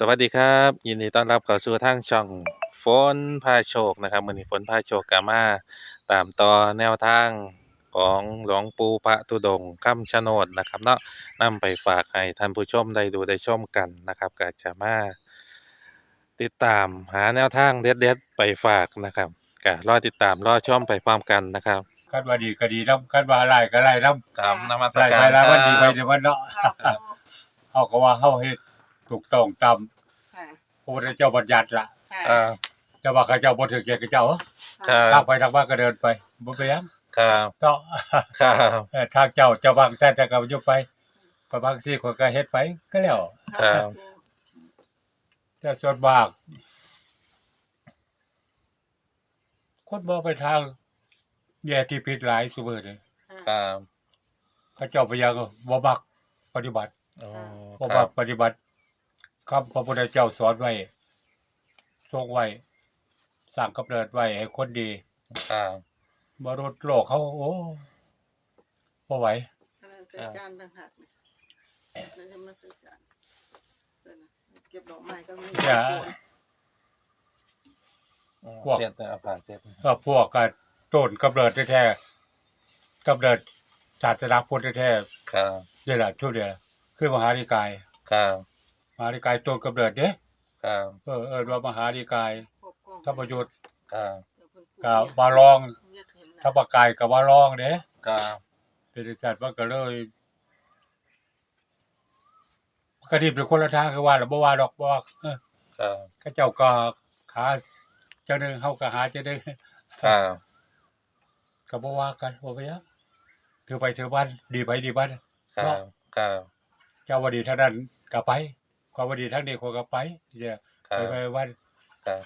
สวัสดีครับ ยินดีต้อนรับเข้าสู่ทางช่องฝนพาโชคนะครับมื้อนี้ฝนพาโชคก็มาตามต่อแนวทางของหลวงปู่พระธุดงค์คำชะโนดนะครับเนาะนำไปฝากให้ท่านผู้ชมได้ดูได้ชมกันนะครับก็จะมาติดตามหาแนวทางเด็ดๆไปฝากนะครับก็รอติดตามรอชมไปพร้อมกันนะครับคันว่าดีก็ดีนํคันว่าร้ายก็ร้ายนํครับนมัสร้ายการไปร้ายวันดีไปครับเดี๋ยวมันเนาะค่ะเฮาก็ว่าเฮาเฮ็ด ถูกต้องตามค่ะพระพุทธเจ้าบัญญัติล่ะค่ะอ่าแต่ว่าข้าเจ้าบ่ถือเกียรติเจ้าครับทางไปทางมาก็เดินไปบ่ไปนหยังครับเนาะครับเออทางเจ้าเจ้าบางแต่แต่ก็อยู่ไปก็บางสิคนก็เฮ็ดไปก็แล้ว ครับแต่ส่วนมากคนบ่ไปทางแย่ที่ผิดหลายซุมื้อนี้ครับข้าเจ้าพยายามบ่มักปฏิบัติอ๋อเพราะครัว่าบปฏิบัติ คำพระพุทธเจ้าสอนไว้ทรงไว้สร้างกำเนิดไว้ให้คนดีครับมนุษย์โลกเขาโอ้บ่ไหวอันนั้นคือการต่างหากเนี่ยนั่นจะมาซื้อจานเดี๋ยวนะเก็บดอกไม้ก็มีอย่าพวก เจ็ดเอาผ่าเจ็ดก็พวกกันต้นกำเนิดแท้ๆกำเนิดศาสนาพุทธแท้ครับๆนี่แหละทุกเดียวคือมหานิกาย ครับ มหานิกายต้นกำเนิดเด้ครับเออเอิ้นว่ามหานิกายพวกกล้องธรรมยุทธ์ครับเดี๋ยวเพิ่นพูดก็มาลองอยากเห็นนะธรรมกายก็มาลองเด้ครับเป็นจัดมันก็เลยกระดิบเป็นคนละทางคือว่าหรือบ่ว่าดอกบ่ว่าเออครับเขาเจ้าก็ขาเจ้าหนึงเฮาก็หาเจ้าหนึงครับก็บ่ว่ากันบ่ไปหยังถือไปถือบ้านดีไปดีบ้านครับครับเจ้าว่าดีทางนั้นก็ไป ความว่าดีทางนี้คนก็ไปเจ้าครัไปบไปวันครับ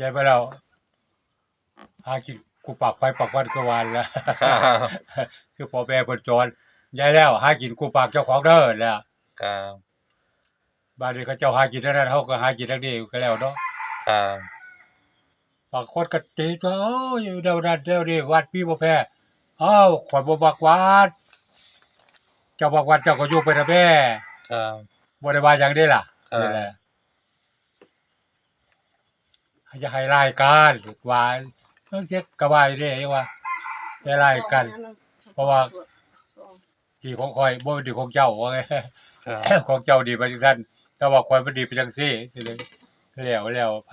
ยายไปแล้วหากินกูปากไปปากวันก็วันแล้ว ครับคือพ่อแม่เพิ่นสอนยายแล้วหากินกูปากเจ้าของเด้อแล้วครับบ้านนี้เขาเจ้าหากินทางนั้นเฮาก็หากินทางนี้ก็แล้วเนาะครับบางคนก็ติดว่าโอ้ยเดี๋ยวนั้นเดี๋ยวนี้วัดพี่บ่แพ้อ้าวข่อยบ่มักวัด เจ้าบอกวัดเจ้าก็อยู่ไปนะแม่ ครับ บ่ได้ว่าหยังเด้ล่ะครับ นี่แหละอย่าให้รายการว่าเพิ่นเฮ็ดก็ว่าอยู่เด้ว่าอย่ารายกัน เพราะว่าซองที่ของข่อยบ่เป็นที่ของเจ้าว่าไง ครับของเจ้าดีไปจังซั่นแต่ว่าข่อยมันดีไปจังซี่สิเลยแล้วแล้วไป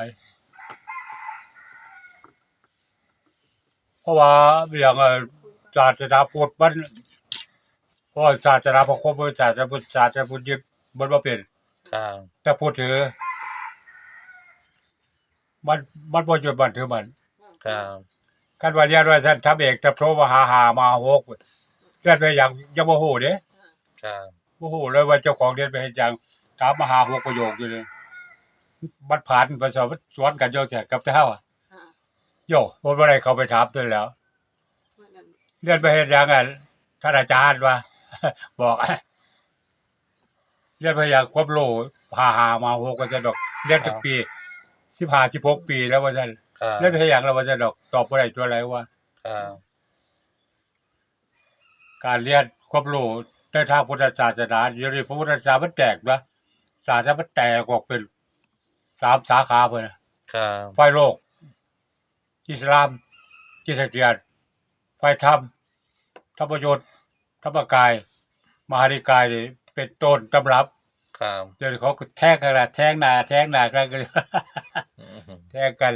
เพราะว่าอย่างเอ่อศาสนาพุทธมัน เพราะว่าศาสนาพระคมมันศาสนาพุทธศาสนาพุทธยึดมันบ่เป็น ครับ แต่พูดถือ มันมันบ่ยึดมันถือมันครับคันว่าเรียนว่าซั่นทำเอกทับโทมาหาหามาหกเรียนไปอย่างยังบ่ฮู้เด้ครับบ่ฮู้เลยว่าเจ้าของเรียนไปเฮ็ดหยังถามมาหาหกประโยคอยู่เลยมันผ่านภาษามันสวนกันโยแท้กับเจ้าอะค่ะโยบ่บ่ได้เข้าไปถามตัวแล้วเมื่อนั้นเรียนไปเฮ็ดหยังอะท่านอาจารย์ว่า บอกเรียนไปอย่างความรู้หาหามาหกว่าซั่นดอกเรียนทุกปี15 16ปีแล้วว่าซั่นครับเรียนไปเฮ็ดหยังแล้วว่าซั่นดอกตอบบ่ได้ตัวอะไรว่าครับการเรียนความรู้ในทางพุทธศาสนาเดี๋ยวนี้พระพุทธศาสนามันแตกนะศาสนามันแตกออกเป็นสามสาขาเพิ่นน่ะครับฝ่ายโลก อิสลามคริสเตียนฝ่ายธรรมธรรมยุทธ์ ธรรมกาย มหานิกายนี่เป็นต้นตำรับครับเดี๋ยวนี้เขาก็แทงกันละแทงหน้าแทงหน้ากันกันอืมแทงกัน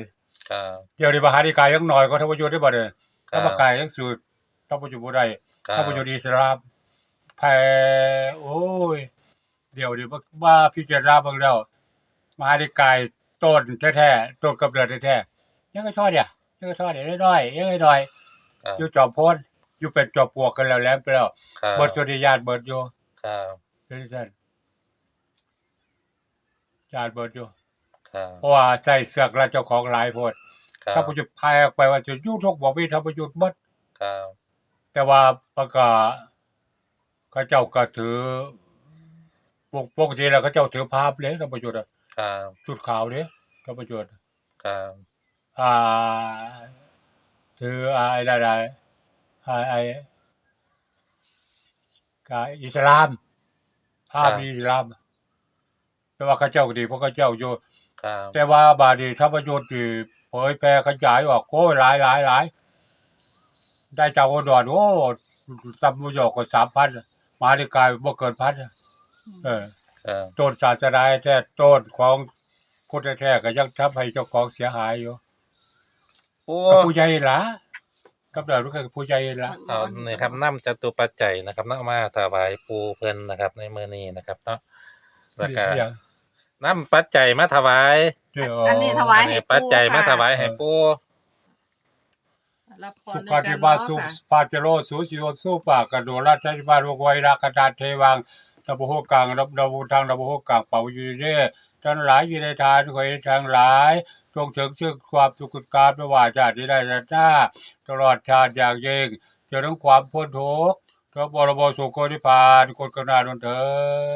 ครับเดี๋ยวนี้มหานิกายยังน้อยกว่าธรรมยุทธ์ได้บ่เด้อคธรัรบรมกายยังสูตรธรรมยุทธ์บ่ได้ ครับถ้าประโยชน์อิสลามแผ่โอ้ย เดี๋ยวนี้ว่าพิจารณาเบิ่งแล้วมหานิกายต้นแท้ๆต้นกำเนิดแท้ๆยังก็ทอดเนี่ยยังก็ทอดเนี่ยน้อยๆยังน้อยครับๆอยู่จอมโพน อยู่เป็นจอมปลวกกันแล้วแหล้วไปแล้วครับเบิดสุริยานเบิดอยู่ครับเป็นซั่นญาติเบิดอยู่ครับเพราะว่าใส่เสือกแล้วเจ้าของหลายโพดครับถ้าประยุทธ์พายออกไปว่าจะอยู่ทุกบ่มีถ้าประยุทธ์หมดครับแต่ว่าประกาเขาเจ้าก็ถือปกปกติแล้วเขาเจ้าถือภาพเลยธรรมยุทธ์อะครับชุดขาวเนี่ยธรรมยุทธ์ครับอ่าถืออะไรอะ ไรไอ้ไอ้กาอิสลามภาพอิสลาม แต่ว่าเขาเจ้าก็ดีเพราะเขาเจ้าอยู่ครับแต่ว่าบาดนีธรรมยุทธ์ที่เผยแพร่ขยายออกโอ้ยหลายหลายหลายได้เจ้าอุดรโอ้ตำรวจก็สามพันมาดิกายบ่เกินพันเออครับโจรศาสนาแท้โจรของพุทธแท้ก็ยังทำให้เจ้าของเสียหายอยู่ปูกับผู้ใหญ่ล่ะ กับดาวรู้กับผู้ใหญ่ล่ะเอานี่ครับนำจตุปัจจัยนะครับนำมาถวายปูเพิ่นนะครับ ในมื้อนี้นะครับเนาะแล้วก็อย่างนำปัจจัยมาถวายเดี๋ยวอันนี้ถวายอันให้นี้ปู่ปัจจัยมาค่ะถวายให้ปูรับพรสุในขาการธิร้บาองสุค่ะปาเจโรสุสิโอสุปากระโดราชธิบาลวกไวรักดาเทวังตะบุหกังรับดาวุทางดาบุหกังเป่าอยู่เด้ทั้งหลายอยู่ในทานทุกคนทั้งหลาย จงถึงชื่อความสุขกาไม่ว่าชาติที่ได้ชาติหน้าตลอดชาติอย่างยิ่งจนถึงความพ้นทุกข์พระบรมสุขโคนิพพานคนกรุณาดลเถิ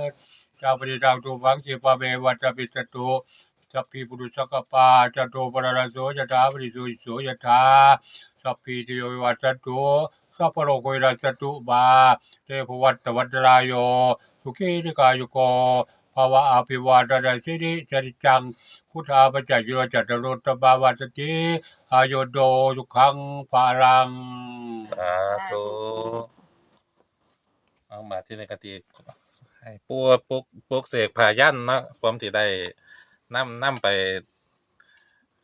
ดเจ้าปฏิทางตุวังสิปะเมวัตปิจตุสัพพิปุรุสกปาจตุปรารโสยถาปริสุยโสยถาสัพพิติโยวิวัตตุสัพพโลกวิรัสตุบาเทพวัตตวัตรายโยสุขีนิกายุโก ภาวะอภิวาทนาสิริจริจังพุทธาปัจจยุรจัตตรุตตบาวัตติอายุโดสุขังภาลังสาธุเอามาที่ในกติให้ปูปุกปุกเสกพายันเนาะผมสิได้นำนำไป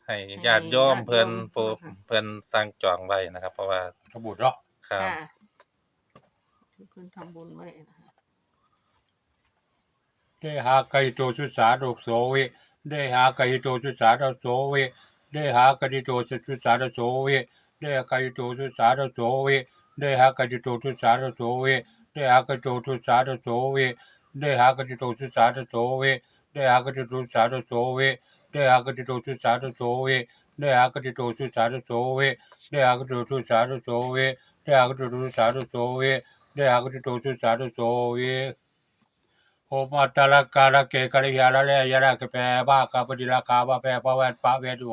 ให้ญาติโยมเพิ่นปูเพิ่นสั่งจองไว้นะครับ เพราะว่าสมุดเนาะครับ ค่ะที่เพิ่นทำบุญไว้นะคะ เดหาไกโตสุสาโดโสวิเดหาไกโตสุสาโดโสวิเดหาไกโตสุสาโดโสวิเดหาไกโตสุสาโดโสวิเดหาไกโตสุสาโดโสวิเดหาไกโตสุสาโดโสวิเดหาไกโตสุสาโดโสวิเดหาไกโตสุสาโดโสวิเดหาไกโตสุสาโดโสวิเดหาไกโตสุสาโดโสวิเดหาไกโตสุสาโดโสวิเดหาไกโตสุสาโดโสวิเดหาไกโตสุสาโดโสวิ โอมาตาลกาลเกกะลิยาละเลยยะระกะแปบ้ากะปฏิลาคาบะแปปะแวดปะเวดโอ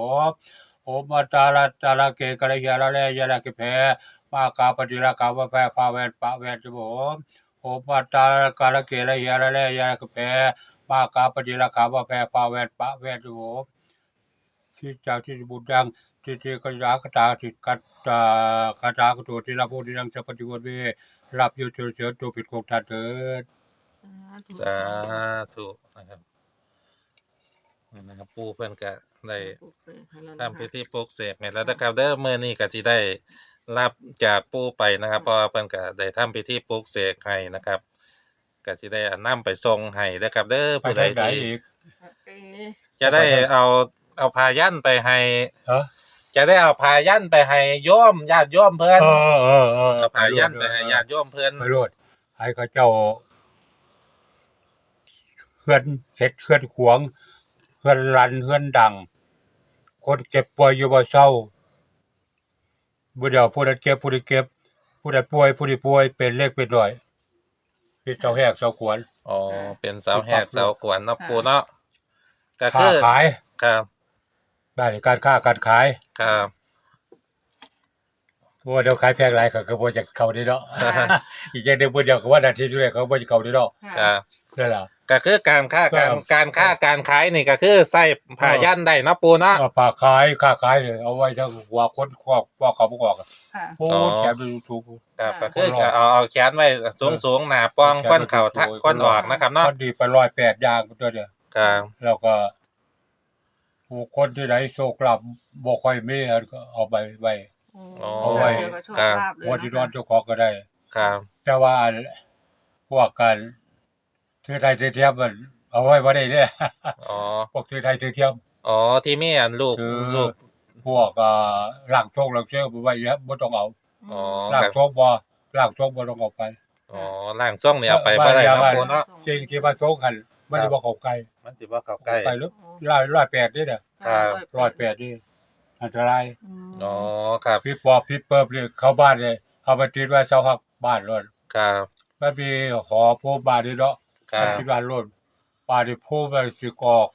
โอมาตาลตาลเกกะลิยาละเลยยะระกะแปบ้ากะปฏิลาคาบะแปปะแวดปะเวดโอโอมาตาลกาลเกละยาละเลยยะระกะแปบ้ากะปฏิลาคาบะแปปะแวดปะเวดโอที่จ้าที่บุญดังที่ที่กยากตาที่กัตตากตากตัวที่รับผู้ที่ดังจะปฏิวัติเวรับอยู่เฉยเฉยตัวผิดของท่านเถิด สาธุนะครับนี่นะครับปูเพิ่นก็ได้ทำพิธีปลุกเสกเนี่ยแล้วนะครับเด้อมื้อนี้ก็สิได้รับจากปู่ไปนะครับเพราะว่าเพิ่นก็ได้ทำพิธีปลุกเสกให้นะครับก็สิได้นำไปส่งให้นะครับ เด้อไปผู้ใดทางไหนที่อีกจะได้เอาเอาพายันไปให้ฮะจะได้เอาพายันไปให้โยมญาติโยมเพิ่นเออเออเออเอาพายันไปให้ญาติโยมเพิ่นไปโลดให้เขาเจ้าเฮือนเสร็จเฮือนขวงเฮือนรันเฮือนดัง คนเจ็บป่วยอยู่บ่เศร้าบ่เดียวผู้ใดเจ็บผู้ใดเก็บ ผู้ใดป่วยผู้ใดป่วยเป็นเลขเป็นร้อยที่เจ้าแหกเจ้าขวน อ๋อเป็นเสาแหกเสาขวนเนาะค่ะปู่เนาะก็ค้าคือขายครับ ได้การค้าการขายครับเพราะ ว่าเดี๋ยวขายแพงหลายก็คือบ่จะเข้าได้เนาะอีกอย่างหนึงบ่เดียวก็ว่านาทีด้วยเขาบ่จะเข้าได้เนาะครับนั่นล่ะ ก็คือการค้าการครับการค้าการขายนี่ก็คือใส่พายันได้เนาะปู่เนาะ เอาปากขายค้าขายเนี่ยเอาไว้ถ้าหัวคนควักว่าเขาบ่ออกอะค่ะ โอ้อ๋อ แชมป์ดูทูบครับค่ะก็คือจะเอาเอาแขนไว้สูงสูงๆหนาป้องควันเข่าทักควันออกนะครับเนาะพอดีไปร้อยแปดอย่างตัวเดียว ครับแล้วก็ผู้คนที่ไหนโชคลาภบ่ค่อยมีอะก็เอาไปไว้ เอาไว้เดี๋ยวก็โชคครับลาภเลยวันที่นอนนะคะเจ้าของก็ได้ ครับ แต่ว่าอันพวกกันถือไทยถือเทียมมันเอาไว้บ่ได้เด้อ อ๋อ พวกถือไทยถือเทียม อ๋อ ที่มีอันลูกคือ ลูก พวกอ่าร่างโชคร่างเชื่อบ่ไว้เยอะบ่ต้องเอาอ๋อร่างครับโชคบ่ร่างโชคบ่ต้องเอาไป อ๋อล่างซ่องเนี่ยเอาไปบ่ได้เนาะบ้านปู่เนาะ จริงที่มาโชคกันมันสิบ่เข้าใกล้มันสิบ่เข้าใกล้ ไปหรือร้อยร้อยแปดนี่เนี่ยครับ ร้อยแปดนี่ อันตรายมอ๋อครับพี่ปอบพี่เปิบเลยเข้าบ้านเลยเอาไปติดไว้เสาหักบ้านรถครับมันมีหอผู้บ้านนี่เนาะครับติดบ้านรถบ้านที่ผู้ไปสิกอก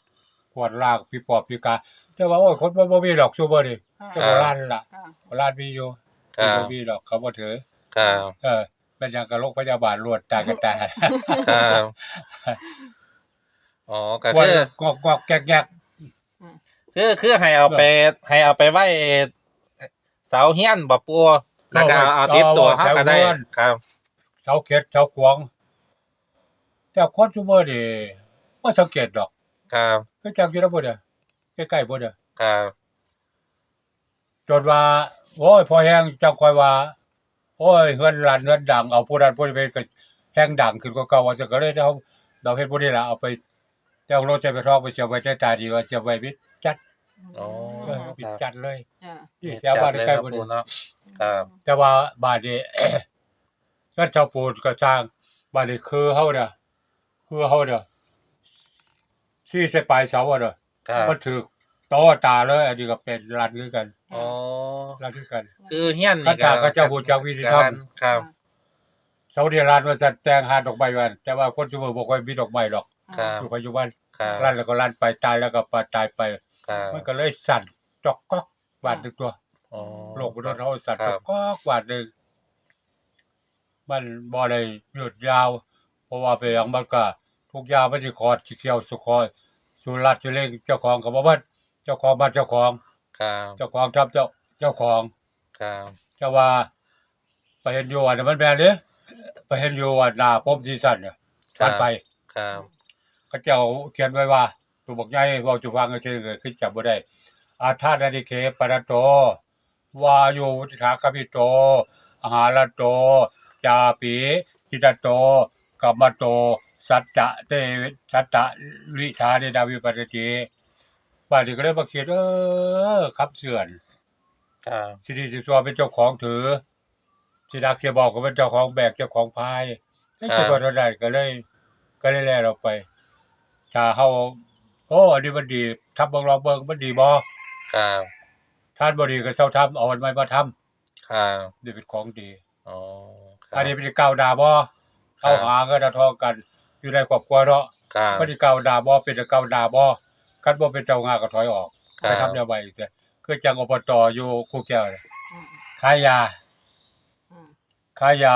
ขวดลากพี่ปอบพี่กาแต่ว่าโอ้ยคนมันบ่มีดอกซูเปอร์นี่ค่ะแต่โบราณล่ะค่ะโบราณมีอยู่ครับบ่มีดอกเขาบ่ถือครับเออเป็นหยังกับโรงพยาบาลรวดตายกันตายครับอ๋อก็ว่าคือกอกกอกแกกแกก คือคือให้เอาไปให้เอาไปไว้เสาเฮียนบ่ปูแล้วก็เอาติดตัวเฮาก็ได้ครับเสาเข็ดเสาขวางแต่คนซุมื้อนี่บ่สังเกตดอก ครับคือจักอยู่แล้วบ่เด้อใกล้ๆบ่เด้อครับจนว่า โอ้ยพอแห้งจังค่อยว่า โอ้ยเฮือนหลานเฮือนดังเอาผู้นั้นผู้นี้ไปก็แห้งดังขึ้นกว่าเก่าว่าจะก็เลยเอาเราเฮ็ดบ่ได้ล่ะเอาไปเจ้ารถใช้ไปทองไปเสียบไว้ใต้ตาดีว่าเสียบไว้มิดจัด อ๋อเออปิดจัดเลยจ้ะนี่แถวบ้านใกล้ๆบ่ปูได้เนาะครับแต่ว่าบ้านนี้ก็ชาวปูนก็สร้างบ้านนี้คือเฮาเนี่ยคือเฮาเนี่ยที่ใส่ปลายเสาอะเด้อครับมันถูกต่อตาเลย อันนี้ก็เป็นรันคือกันอ๋อรันคือกัน คือเฮียนคาถาเขาเจ้าฮู้จักวิธีทำ ครับ เสาเดียรันว่าจะแต่งหาดอกไม้วันแต่ว่าคนซุมื้อบ่ค่อยมีดอกไม้ดอกครับ อยู่ปัจจุบันครับ รันแล้วก็รันไปตายแล้วก็ปตายไป ครับ มันก็เลยสั่นจอกก๊อกบาดหนึงตัวอ๋อโลกมนุษย์เฮาสั่นคจรัอบ กก๊อกบาดหนึงมันบ่ได้หยุดยาว เพราะว่าไปหยังมันก็ทุกอย่างมันสิคอดสิเขียวสุคอยสุรัตสุเล่งเจ้าของก็บ่เบิดเจ้าของบ้านเจ้าของ ครับเจ้าของทับเจ้าเจ้าของ ครับเจ้าว่าไปเห็นอยู่ว่ามันแม่นเด้ไปเห็นอยู่ว่าหน้าผมสีสันเนี่ยผ่านไปครับเขาเจ้าเขียนไว้ว่า ตัวบอกใหญ่เว้าจุฟังก็ชื่อคือจับบ่ได้อาทานาดิเคปะระโตวายุวุติถาคปิโตอาหารโตจาปิจิตโตกัมมโต สัจจะเตวิสัจจะวิธาเดดาวิปัสสติบาดนี้ก็เลยมาเขียนเออคำเสื่อนครับสิริสิสัวเป็นเจ้าของถือสิดักเสียบอกก็เป็นเจ้าของแบกเจ้าของพายให้สมบัติได้ก็เลย ก็เลยแล่เราไปถ้าเฮา โอ้อันนี้มันดีทำเบิ่งลองเบิ่งมันดีบ่ครับท่านบ่ดีก็เซาทำเอาอันใหม่มาทำครับนี่เป็นของดี อ๋อครับ อันนี้เป็นก้าวหน้าบ่เอาหาเงินเอาทองกัน อยู่ในครอบครัวเนาะครับบ่ได้ก้าวหน้าบ่เป็นก้าวหน้าบ่คันบ่เป็นเจ้างานก็ถอยออกครับไปทำแนวใหม่แต่คือจังอบตอยู่คูแก้วเนี่ยอืมขายยาอืม ขายยา